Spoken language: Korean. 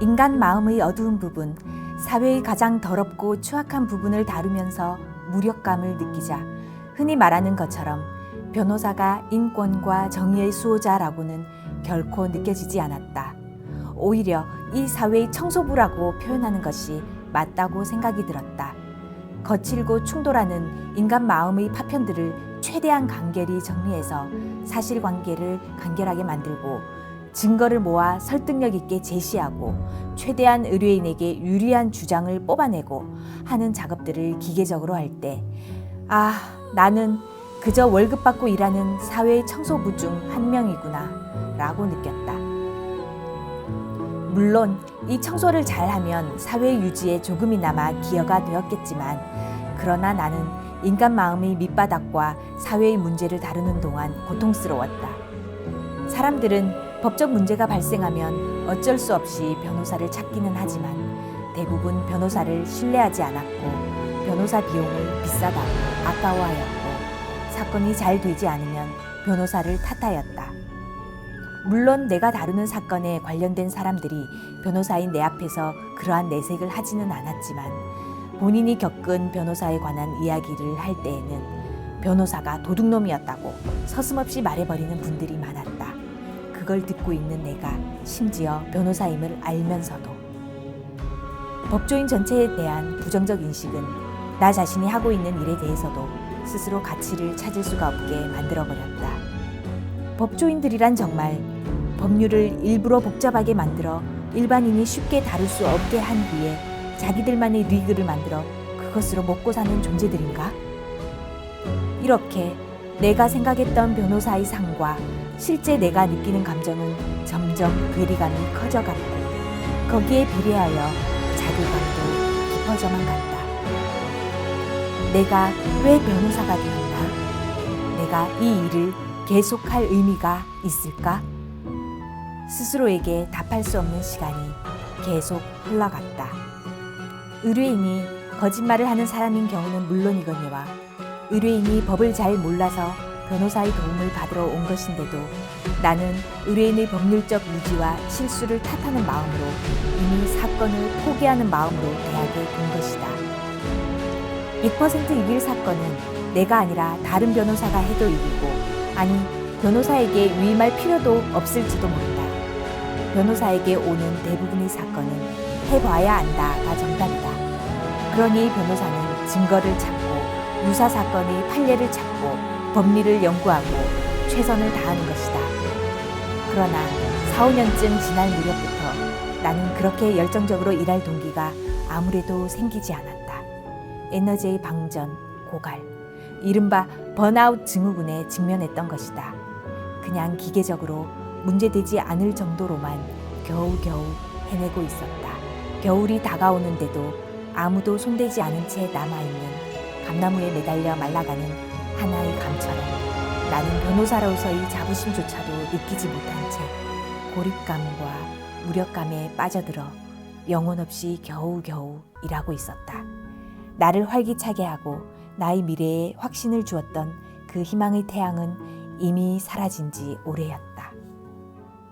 인간 마음의 어두운 부분, 사회의 가장 더럽고 추악한 부분을 다루면서 무력감을 느끼자 흔히 말하는 것처럼 변호사가 인권과 정의의 수호자라고는 결코 느껴지지 않았다. 오히려 이 사회의 청소부라고 표현하는 것이 맞다고 생각이 들었다. 거칠고 충돌하는 인간 마음의 파편들을 최대한 간결히 정리해서 사실관계를 간결하게 만들고 증거를 모아 설득력 있게 제시하고 최대한 의뢰인에게 유리한 주장을 뽑아내고 하는 작업들을 기계적으로 할 때, 아, 나는 그저 월급 받고 일하는 사회 청소부 중 한 명이구나, 라고 느꼈다. 물론 이 청소를 잘하면 사회 유지에 조금이나마 기여가 되었겠지만, 그러나 나는 인간 마음의 밑바닥과 사회의 문제를 다루는 동안 고통스러웠다. 사람들은 법적 문제가 발생하면 어쩔 수 없이 변호사를 찾기는 하지만 대부분 변호사를 신뢰하지 않았고 변호사 비용을 비싸다고 아까워하였고 사건이 잘 되지 않으면 변호사를 탓하였다. 물론 내가 다루는 사건에 관련된 사람들이 변호사인 내 앞에서 그러한 내색을 하지는 않았지만 본인이 겪은 변호사에 관한 이야기를 할 때에는 변호사가 도둑놈이었다고 서슴없이 말해버리는 분들이 많았다. 그걸 듣고 있는 내가 심지어 변호사임을 알면서도 법조인 전체에 대한 부정적 인식은 나 자신이 하고 있는 일에 대해서도 스스로 가치를 찾을 수가 없게 만들어버렸다. 법조인들이란 정말 법률을 일부러 복잡하게 만들어 일반인이 쉽게 다룰 수 없게 한 뒤에 자기들만의 리그를 만들어 그것으로 먹고 사는 존재들인가? 이렇게 내가 생각했던 변호사의 상과 실제 내가 느끼는 감정은 점점 괴리감이 커져갔고 거기에 비례하여 자괴감도 깊어져만 갔다. 내가 왜 변호사가 되었나? 내가 이 일을 계속할 의미가 있을까? 스스로에게 답할 수 없는 시간이 계속 흘러갔다. 의뢰인이 거짓말을 하는 사람인 경우는 물론이거니와 의뢰인이 법을 잘 몰라서 변호사의 도움을 받으러 온 것인데도 나는 의뢰인의 법률적 무지와 실수를 탓하는 마음으로 이미 사건을 포기하는 마음으로 대하게 된 것이다. 100% 이길 사건은 내가 아니라 다른 변호사가 해도 이기고 아니 변호사에게 위임할 필요도 없을지도 모른다. 변호사에게 오는 대부분의 사건은 해봐야 안다가 정답이다. 그러니 변호사는 증거를 찾고 유사 사건의 판례를 찾고 법리를 연구하고 최선을 다하는 것이다. 그러나 4, 5년쯤 지날 무렵부터 나는 그렇게 열정적으로 일할 동기가 아무래도 생기지 않았다. 에너지의 방전, 고갈, 이른바 번아웃 증후군에 직면했던 것이다. 그냥 기계적으로 문제되지 않을 정도로만 겨우겨우 해내고 있었다. 겨울이 다가오는데도 아무도 손대지 않은 채 남아있는 감나무에 매달려 말라가는 하나의 감처럼 나는 변호사로서의 자부심조차도 느끼지 못한 채 고립감과 무력감에 빠져들어 영혼 없이 겨우겨우 일하고 있었다. 나를 활기차게 하고 나의 미래에 확신을 주었던 그 희망의 태양은 이미 사라진 지 오래였다.